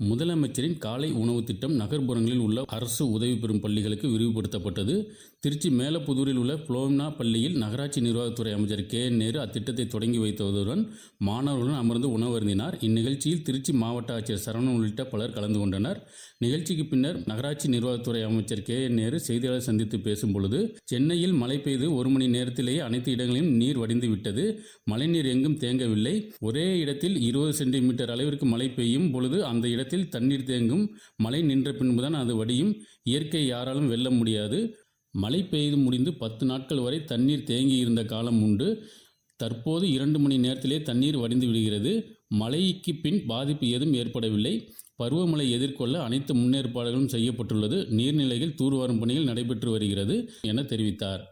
முதலமைச்சரின் காலை உணவு திட்டம் நகர்ப்புறங்களில் உள்ள அரசு உதவி பெறும் பள்ளிகளுக்கு விரிவுபடுத்தப்பட்டது. திருச்சி மேலப்புதூரில் உள்ள புளோம்னா பள்ளியில் நகராட்சி நிர்வாகத்துறை அமைச்சர் கே. நேரு அத்திட்டத்தை தொடங்கி வைத்ததுடன் மாணவர்களுடன் அமர்ந்து உணவருந்தினார் இந்நிகழ்ச்சியில் திருச்சி மாவட்ட ஆட்சியர் சரவணன் உள்ளிட்ட பலர் கலந்து கொண்டனர். நிகழ்ச்சிக்கு பின்னர் நகராட்சி நிர்வாகத்துறை அமைச்சர் கே. நேரு செய்தியாளர் சந்தித்து பேசும் பொழுது சென்னையில் மழை பெய்து ஒரு மணி நேரத்திலேயே அனைத்து இடங்களிலும் நீர் வடிந்து விட்டது. மழைநீர் எங்கும் தேங்கவில்லை. ஒரே இடத்தில் இருபது சென்டிமீட்டர் அளவிற்கு மழை பெய்யும் பொழுது அந்த இடம் இடத்தில் தண்ணீர் தேங்கும். மழை நின்ற பின்புதான் அது வடியும். இயற்கை யாராலும் வெல்ல முடியாது. மழை பெய்து முடிந்து பத்து நாட்கள் வரை தண்ணீர் தேங்கி இருந்த காலம் உண்டு. தற்போது இரண்டு மணி நேரத்திலே தண்ணீர் வடிந்து விடுகிறது. மழைக்கு பின் பாதிப்பு ஏதும் ஏற்படவில்லை. பருவமழை எதிர்கொள்ள அனைத்து முன்னேற்பாடுகளும் செய்யப்பட்டுள்ளது. நீர்நிலைகள் தூர்வாரும் பணிகள் நடைபெற்று வருகிறது என தெரிவித்தார்.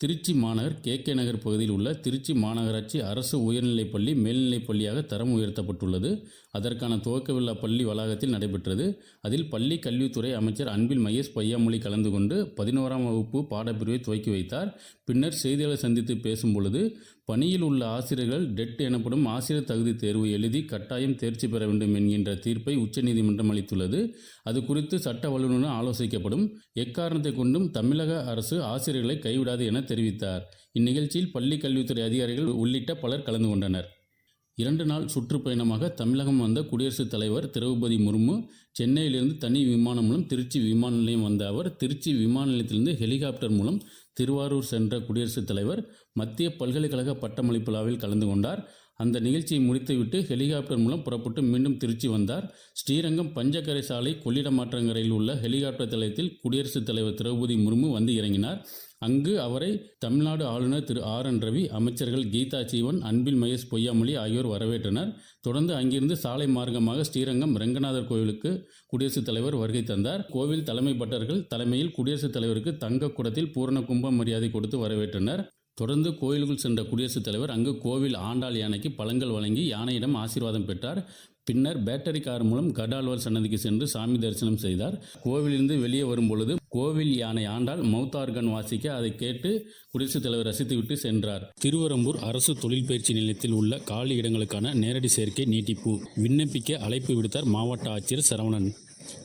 திருச்சி மாநகர் கே கே நகர் பகுதியில் உள்ள திருச்சி மாநகராட்சி அரசு உயர்நிலைப் பள்ளி மேல்நிலைப் பள்ளியாக தரம் உயர்த்தப்பட்டுள்ளது. அதற்கான துவக்க விழா பள்ளி வளாகத்தில் நடைபெற்றது. அதில் பள்ளி கல்வித்துறை அமைச்சர் அன்பில் மகேஷ் பையாமொழி கலந்து கொண்டு பதினோராம் வகுப்பு பாடப்பிரிவை துவக்கி வைத்தார். பின்னர் செய்தியாளர் சந்தித்து பேசும் பொழுது பணியில் உள்ள ஆசிரியர்கள் டெட் எனப்படும் ஆசிரியர் தகுதி தேர்வு எழுதி கட்டாயம் தேர்ச்சி பெற வேண்டும் என்கின்ற தீர்ப்பை உச்சநீதிமன்றம் அளித்துள்ளது. அது குறித்து சட்ட வல்லுநருடன் ஆலோசிக்கப்படும். எக்காரணத்தை கொண்டும் தமிழக அரசு ஆசிரியர்களை கைவிடாது என தெரிவித்தார். இந்நிகழ்ச்சியில் பள்ளி கல்வித்துறை அதிகாரிகள் உள்ளிட்ட பலர் கலந்து கொண்டனர். இரண்டு நாள் சுற்றுப்பயணமாக தமிழகம் வந்த குடியரசுத் தலைவர் திரௌபதி முர்மு சென்னையிலிருந்து தனி விமானம் மூலம் திருச்சி விமான நிலையம் வந்த அவர் திருச்சி விமான நிலையத்திலிருந்து ஹெலிகாப்டர் மூலம் திருவாரூர் சென்ற குடியரசுத் தலைவர் மத்திய பல்கலைக்கழக பட்டமளிப்பு விழாவில் கலந்து கொண்டார். அந்த நிகழ்ச்சியை முடித்துவிட்டு ஹெலிகாப்டர் மூலம் புறப்பட்டு மீண்டும் திருச்சி வந்தார். ஸ்ரீரங்கம் பஞ்சக்கரை சாலை கொள்ளிடமாற்றங்கரையில் உள்ள ஹெலிகாப்டர் தளத்தில் குடியரசுத் தலைவர் திரௌபதி முர்மு வந்து இறங்கினார். அங்கு அவரை தமிழ்நாடு ஆளுநர் திரு ஆர் என் ரவி அமைச்சர்கள் கீதா சீவன் அன்பில் மகேஷ் பொய்யாமொழி ஆகியோர் வரவேற்றனர். தொடர்ந்து அங்கிருந்து சாலை மார்க்கமாக ஸ்ரீரங்கம் ரெங்கநாதர் கோவிலுக்கு குடியரசுத் தலைவர் வருகை தந்தார். கோவில் தலைமை பட்டர்கள் தலைமையில் குடியரசுத் தலைவருக்கு தங்க குடத்தில் பூரண கும்ப மரியாதை கொடுத்து வரவேற்றனர். தொடர்ந்து கோயிலுக்குள் சென்ற குடியரசுத் தலைவர் அங்கு கோவில் ஆண்டாள் யானைக்கு பழங்கள் வழங்கி யானையிடம் ஆசீர்வாதம் பெற்றார். பின்னர் பேட்டரி கார் மூலம் கடால்வால் சன்னதிக்கு சென்று சாமி தரிசனம் செய்தார். கோவிலிருந்து வெளியே வரும்பொழுது கோவில் யானை ஆண்டால் மௌத்தார்கன் வாசிக்க அதை கேட்டு குடியரசுத் தலைவர் ரசித்துவிட்டு சென்றார். திருவரம்பூர் அரசு தொழில் பயிற்சி நிலையத்தில் உள்ள காலி இடங்களுக்கான நேரடி சேர்க்கை நீட்டிப்பு விண்ணப்பிக்க அழைப்பு விடுத்தார் மாவட்ட ஆட்சியர் சரவணன்.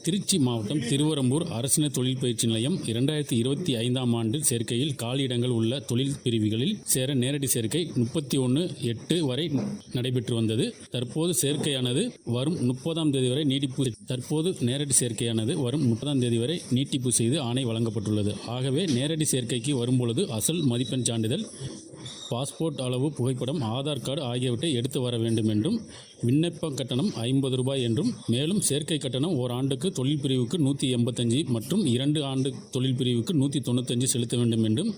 திருச்சி மாவட்டம் திருவரம்பூர் அரசின தொழில் பயிற்சி நிலையம் இரண்டாயிரத்தி இருபத்தி ஐந்தாம் ஆண்டு சேர்க்கையில் காலியிடங்கள் உள்ள தொழில் பிரிவுகளில் சேர நேரடி சேர்க்கை முப்பத்தி ஒன்று எட்டு வரை நடைபெற்று வந்தது. தற்போது சேர்க்கையானது வரும் முப்பதாம் தேதி வரை நீட்டிப்பு தற்போது நேரடி சேர்க்கையானது வரும் முப்பதாம் தேதி வரை நீட்டிப்பு செய்து ஆணை வழங்கப்பட்டுள்ளது. ஆகவே நேரடி சேர்க்கைக்கு வரும்பொழுது அசல் மதிப்பெண் சான்றிதழ் பாஸ்போர்ட் அளவு புகைப்படம் ஆதார் கார்டு ஆகியவற்றை எடுத்து வர வேண்டும் என்றும் விண்ணப்ப கட்டணம் ஐம்பது ரூபாய் என்றும் மேலும் சேர்க்கை கட்டணம் ஓர் ஆண்டுக்கு தொழில் பிரிவுக்கு நூற்றி எண்பத்தஞ்சு மற்றும் இரண்டு ஆண்டு தொழில் பிரிவுக்கு நூற்றி தொண்ணூத்தஞ்சு செலுத்த வேண்டும் என்றும்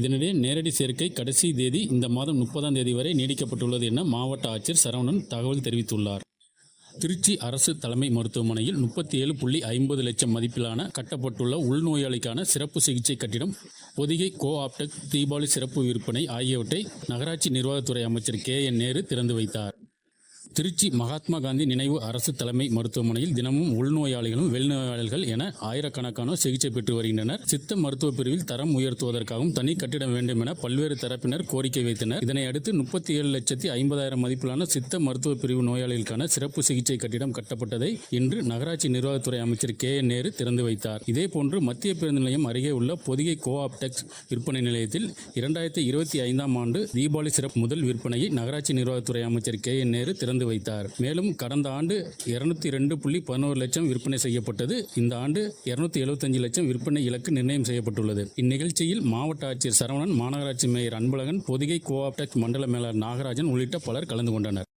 இதனிடையே நேரடி சேர்க்கை கடைசி தேதி இந்த மாதம் முப்பதாம் தேதி வரை நீடிக்கப்பட்டுள்ளது என மாவட்ட ஆட்சியர் சரவணன் தகவல் தெரிவித்துள்ளார். திருச்சி அரசு தலைமை மருத்துவமனையில் முப்பத்தி ஏழு புள்ளி ஐம்பது லட்சம் மதிப்பிலான கட்டப்பட்டுள்ள உள்நோயாளிக்கான சிறப்பு சிகிச்சை கட்டிடம் பொதிகை கோ ஆப்டெக் தீபாவளி சிறப்பு விற்பனை ஆகியவற்றை நகராட்சி நிர்வாகத்துறை அமைச்சர் கே என் நேரு திறந்து வைத்தார். திருச்சி மகாத்மா காந்தி நினைவு அரசு தலைமை மருத்துவமனையில் தினமும் உள்நோயாளிகளும் வெளிநோயாளிகள் என ஆயிரக்கணக்கானோர் சிகிச்சை பெற்று வருகின்றனர். சித்த மருத்துவ பிரிவில் தரம் உயர்த்துவதற்காகவும் தனி கட்டிடம் வேண்டும் என பல்வேறு தரப்பினர் கோரிக்கை வைத்தனர். இதனை அடுத்து முப்பத்தி ஏழு லட்சத்தி ஐம்பதாயிரம் மதிப்பிலான சித்த மருத்துவ பிரிவு நோயாளிகளுக்கான சிறப்பு சிகிச்சை கட்டிடம் கட்டப்பட்டதை இன்று நகராட்சி நிர்வாகத்துறை அமைச்சர் கே. என். நேரு திறந்து வைத்தார். இதேபோன்று மத்திய பேருந்து நிலையம் அருகே உள்ள பொதிகை கோ ஆப்டெக்ஸ் விற்பனை நிலையத்தில் இரண்டாயிரத்தி இருபத்தி ஐந்தாம் ஆண்டு தீபாவளி சிறப்பு முதல் விற்பனையை நகராட்சி நிர்வாகத்துறை அமைச்சர் கே. என். நேரு திறந்து வைத்தார். மேலும் கடந்த ஆண்டு இருநூத்தி ரெண்டு புள்ளி பதினோரு லட்சம் விற்பனை செய்யப்பட்டது. இந்த ஆண்டு இருநூத்தி எழுபத்தஞ்சு லட்சம் விற்பனை இலக்கு நிர்ணயம் செய்யப்பட்டுள்ளது. இந்நிகழ்ச்சியில் மாவட்ட ஆட்சியர் சரவணன் மாநகராட்சி மேயர் அன்பழகன் பொதிகை கோஆப்டெக் மண்டல மேலர் நாகராஜன் உள்ளிட்ட பலர் கலந்து கொண்டனர்.